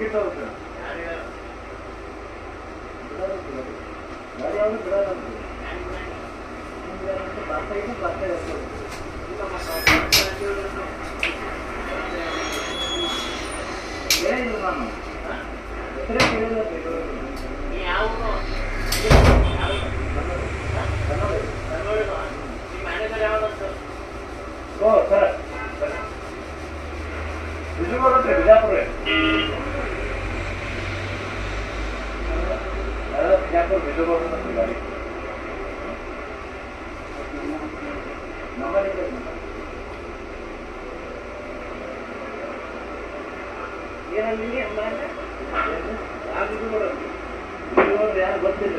Ticket అవుతుంది. Bus అయితే bus అయితే ಯಾರು ಬಿಜಾಪುರ ಬಿಜಾಪುರ ಯಾರು ಗೊತ್ತಿಲ್ಲ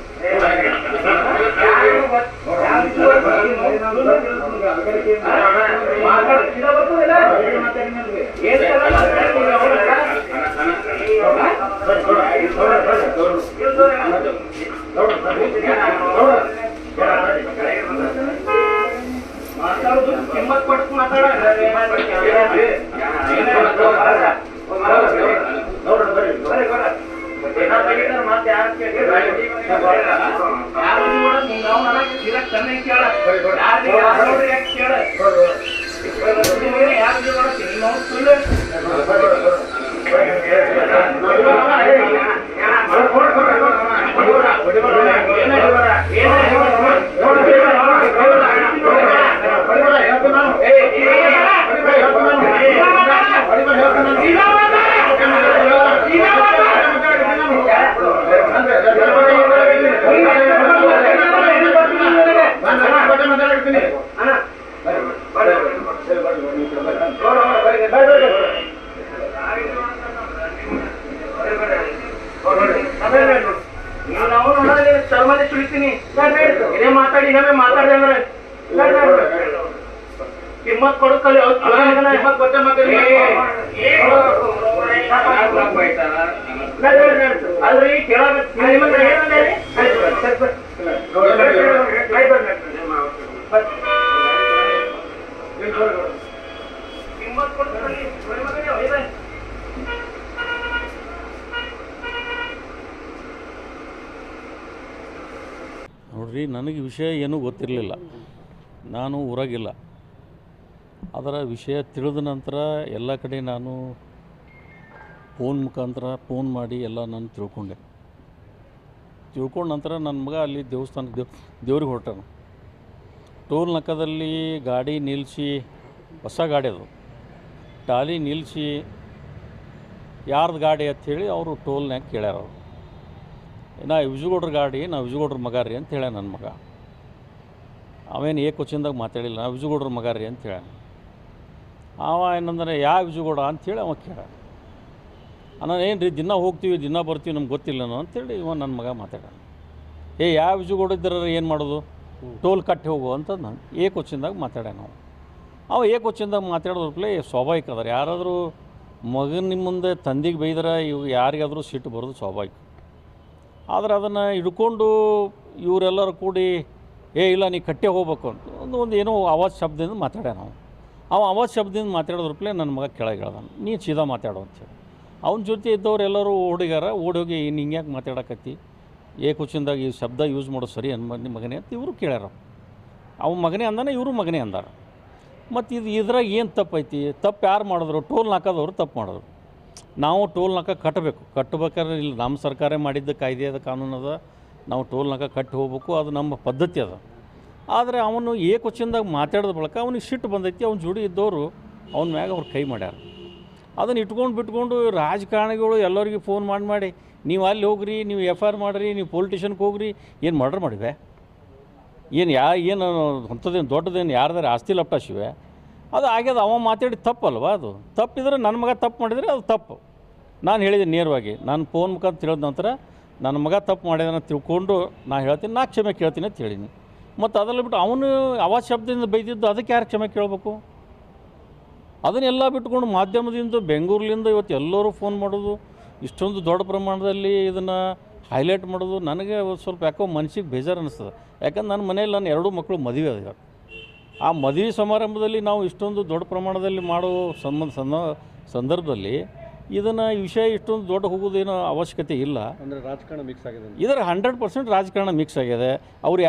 ಬಿಜು ಕೊಟ್ಟರು ನಮ್ಗೆ ಗೊತ್ತಿಲ್ಲ ಯಾರು ಬಿಜು ಕೊಡಕ್ಕೆ ಮಾತಾಡ ತೆಗಿತಾವಲ್ಲಿ ಮಾತಾಡೋದು ಇದೇ ಮಾತಾಡಿ ಅಂದ್ರೆ ಕಿಮ್ಮತ್ ಕೊಡಕ್ಕಲ್ಲಿ ಕಿಮ್ಮತ್ ಕೊಟ್ಟೆ ಮಾತಾಡಿ ಅಲ್ರಿ ಕೇಳಾಗ ಕಿಮ್ಮತ್ ನೋಡ್ರಿ, ನನಗೆ ವಿಷಯ ಏನೂ ಗೊತ್ತಿರಲಿಲ್ಲ. ನಾನು ಊರಾಗಿಲ್ಲ. ಅದರ ವಿಷಯ ತಿಳಿದ ನಂತರ ಎಲ್ಲ ಕಡೆ ನಾನು ಫೋನ್ ಮುಖಾಂತರ ಫೋನ್ ಮಾಡಿ ಎಲ್ಲ ನಾನು ತಿಳ್ಕೊಂಡೆ. ತಿಳ್ಕೊಂಡ ನಂತರ ನನ್ನ ಮಗ ಅಲ್ಲಿ ದೇವಸ್ಥಾನಕ್ಕೆ ದೇವ್, ದೇವ್ರಿಗೆ ಹೊರಟನು. ಟೋಲ್ ನಕ್ಕದಲ್ಲಿ ಗಾಡಿ ನಿಲ್ಲಿಸಿ ಹೊಸ ಗಾಡಿ ಅದು. ಟಾಲಿ ನಿಲ್ಲಿಸಿ ಯಾರ್ದು ಗಾಡಿ ಅಂಥೇಳಿ ಅವರು ಟೋಲ್ನ್ಯಾಗ ಕೇಳ್ಯಾರ ಅವರು. ನಾ ವಿಜುಗೌಡ್ರ ಗಾಡಿ, ನಾ ವಿಜುಗೌಡ್ರ ಮಗ ರೀ ಅಂತ ಹೇಳ ನನ್ನ ಮಗ. ಅವೇನು ಏ ಕೊಚ್ಚಿಂದಾಗ ಮಾತಾಡಿಲ್ಲ, ನಾ ವಿಜುಗೌಡ್ರ ಮಗ ರೀ ಅಂತ ಹೇಳ ಅವ ಏನಂದ್ರೆ ಯಾವ ವಿಜುಗೌಡ ಅಂಥೇಳಿ ಅವ ಕೇಳ ನಾನು ಏನು ರೀ ದಿನ ಹೋಗ್ತೀವಿ, ದಿನ ಬರ್ತೀವಿ ನಮ್ಗೆ ಗೊತ್ತಿಲ್ಲನೋ ಅಂತೇಳಿ ಇವ ನನ್ನ ಮಗ ಮಾತಾಡ ಏ ಯಾವ ವಿಜುಗೌಡ ಇದ್ರ ಏನು ಮಾಡೋದು? ಟೋಲ್ ಕಟ್ಟಿ ಹೋಗು ಅಂತ ನಾನು ಏ ಕೊಚ್ಚಿಂದಾಗ ಮಾತಾಡ್ಯ ನಾವು ಅವ ಏ ಕೊಚ್ಚಿಂದಾಗ ಮಾತಾಡೋದ್ರಪ್ಲೆ ಸ್ವಾಭಾವಿಕ ಅದಾರೆ. ಯಾರಾದರೂ ಮಗನ ಮುಂದೆ ತಂದೆಗೆ ಬೈದ್ರೆ, ಇವು ಯಾರಿಗಾದರೂ ಸಿಟ್ಟು ಬರೋದು ಸ್ವಾಭಾವಿಕ. ಆದರೆ ಅದನ್ನು ಹಿಡ್ಕೊಂಡು ಇವರೆಲ್ಲರೂ ಕೂಡಿ, ಏ, ಇಲ್ಲ, ನೀ ಕಟ್ಟೆ ಹೋಗ್ಬೇಕು ಅಂತ ಒಂದು ಒಂದು ಏನೋ ಆವಾಜ್ ಶಬ್ದದಿಂದ ಮಾತಾಡ್ಯ ನಾವು ಅವ ಆವಾಜ್ ಶಬ್ದದಿಂದ ಮಾತಾಡೋದ್ರಪ್ಲೆ ನನ್ನ ಮಗ ಕೆಳಗೆ ಹೇಳ್ದಾನೆ, ನೀ ಸೀದಾ ಮಾತಾಡು ಅಂತೇಳಿ ಅವನ ಜೊತೆ ಇದ್ದವ್ರು ಎಲ್ಲರೂ ಓಡಿಗಾರ ಓಡಿ ಹೋಗಿ ನೀನು ಹಿಂಗ್ಯಾಕೆ ಮಾತಾಡಕತ್ತಿ? ಏ ಕುಚಿಂದಾಗ ಈ ಶಬ್ದ ಯೂಸ್ ಮಾಡೋ ಸರಿ ಅನ್ಮ ನಿಮ್ಮ ಮಗನೇ ಅಂತ ಇವರು ಕೇಳ್ಯಾರ. ಅವ ಮಗನೇ ಅಂದಾನೆ, ಇವರು ಮಗನೇ ಅಂದಾರ. ಮತ್ತು ಇದು ಇದ್ರಾಗ ಏನು ತಪ್ಪೈತಿ? ತಪ್ಪು ಯಾರು ಮಾಡಿದ್ರು? ಟೋಲ್ ಹಾಕೋದವ್ರು ತಪ್ಪು ಮಾಡಿದ್ರು. ನಾವು ಟೋಲ್ ನಾಕ ಕಟ್ಟಬೇಕು. ಕಟ್ಟಬೇಕಾದ್ರೆ ಇಲ್ಲಿ ನಮ್ಮ ಸರ್ಕಾರ ಮಾಡಿದ್ದ ಕಾಯ್ದೆ ಅದ, ಕಾನೂನು ಅದ. ನಾವು ಟೋಲ್ ನಾಕ ಕಟ್ಟಿ ಹೋಗ್ಬೇಕು, ಅದು ನಮ್ಮ ಪದ್ಧತಿ ಅದ. ಆದರೆ ಅವನು ಏಕವಚನದಾಗ ಮಾತಾಡಿದ ಬಳಿಕ ಅವನಿಗೆ ಸಿಟ್ಟು ಬಂದೈತಿ, ಅವ್ನ ಜೋಡಿ ಇದ್ದವರು ಅವನ ಮ್ಯಾಗ ಅವ್ರು ಕೈ ಮಾಡ್ಯಾರ. ಅದನ್ನು ಇಟ್ಕೊಂಡು ಬಿಟ್ಕೊಂಡು ರಾಜಕಾರಣಿಗಳು ಎಲ್ಲರಿಗೂ ಫೋನ್ ಮಾಡಿ ಮಾಡಿ, ನೀವು ಅಲ್ಲಿ ಹೋಗ್ರಿ, ನೀವು ಎಫ್ ಐ ಆರ್ ಮಾಡಿರಿ, ನೀವು ಪೊಲಿಟಿಷನ್ಗೆ ಹೋಗ್ರಿ, ಏನು ಮರ್ಡರ್ ಮಾಡಿವೆ? ಏನು ಯಾ, ಏನು ಅಂಥದ್ದೇನು ದೊಡ್ಡದೇನು, ಯಾರ್ದಾರು ಆಸ್ತಿ ಲಪ್ಟಾಶಿವೆ ಅದು ಆಗ್ಯದ, ಅವ ಮಾತಾಡಿ ತಪ್ಪಲ್ವ ಅದು? ತಪ್ಪಿದ್ರೆ ನನ್ನ ಮಗ ತಪ್ಪು ಮಾಡಿದರೆ ಅದು ತಪ್ಪು. ನಾನು ಹೇಳಿದೆ ನೇರವಾಗಿ, ನಾನು ಫೋನ್ ಮುಖಾಂತರ ತಿಳಿದ ನಂತರ ನನ್ನ ಮಗ ತಪ್ಪು ಮಾಡಿದಾನ ತಿಳ್ಕೊಂಡು ನಾನು ಹೇಳ್ತೀನಿ, ನಾ ಕ್ಷಮೆ ಕೇಳ್ತೀನಿ ಅಂತ ಹೇಳೀನಿ. ಮತ್ತು ಅದರಲ್ಲಿ ಬಿಟ್ಟು ಅವನು ಅವ ಶಬ್ದದಿಂದ ಬೈದಿದ್ದು ಅದಕ್ಕೆ ಯಾರು ಕ್ಷಮೆ ಕೇಳಬೇಕು? ಅದನ್ನೆಲ್ಲ ಬಿಟ್ಕೊಂಡು ಮಾಧ್ಯಮದಿಂದ ಬೆಂಗಳೂರಿಂದ ಇವತ್ತು ಎಲ್ಲರೂ ಫೋನ್ ಮಾಡೋದು, ಇಷ್ಟೊಂದು ದೊಡ್ಡ ಪ್ರಮಾಣದಲ್ಲಿ ಇದನ್ನು ಹೈಲೈಟ್ ಮಾಡೋದು, ನನಗೆ ಸ್ವಲ್ಪ ಯಾಕೋ ಮನಸ್ಸಿಗೆ ಬೇಜಾರು ಅನ್ನಿಸ್ತದೆ ಯಾಕಂದ್ರೆ ನನ್ನ ಮನೆಯಲ್ಲಿ ನನ್ನ ಎರಡೂ ಮಕ್ಕಳು ಮದುವೆ ಅದ ಆ ಮದುವೆ ಸಮಾರಂಭದಲ್ಲಿ ನಾವು ಇಷ್ಟೊಂದು ದೊಡ್ಡ ಪ್ರಮಾಣದಲ್ಲಿ ಮಾಡೋ ಸಂಬಂಧ ಸಂದ ಸಂದರ್ಭದಲ್ಲಿ ಇದನ್ನು ಈ ವಿಷಯ ಇಷ್ಟೊಂದು ದೊಡ್ಡ ಹೋಗೋದೇನೋ ಅವಶ್ಯಕತೆ ಇಲ್ಲ. ಅಂದರೆ ರಾಜಕಾರಣ ಮಿಕ್ಸ್ ಆಗಿದೆ ಇದರ ಹಂಡ್ರೆಡ್ ಪರ್ಸೆಂಟ್ ರಾಜಕಾರಣ ಮಿಕ್ಸ್ ಆಗಿದೆ. ಅವ್ರು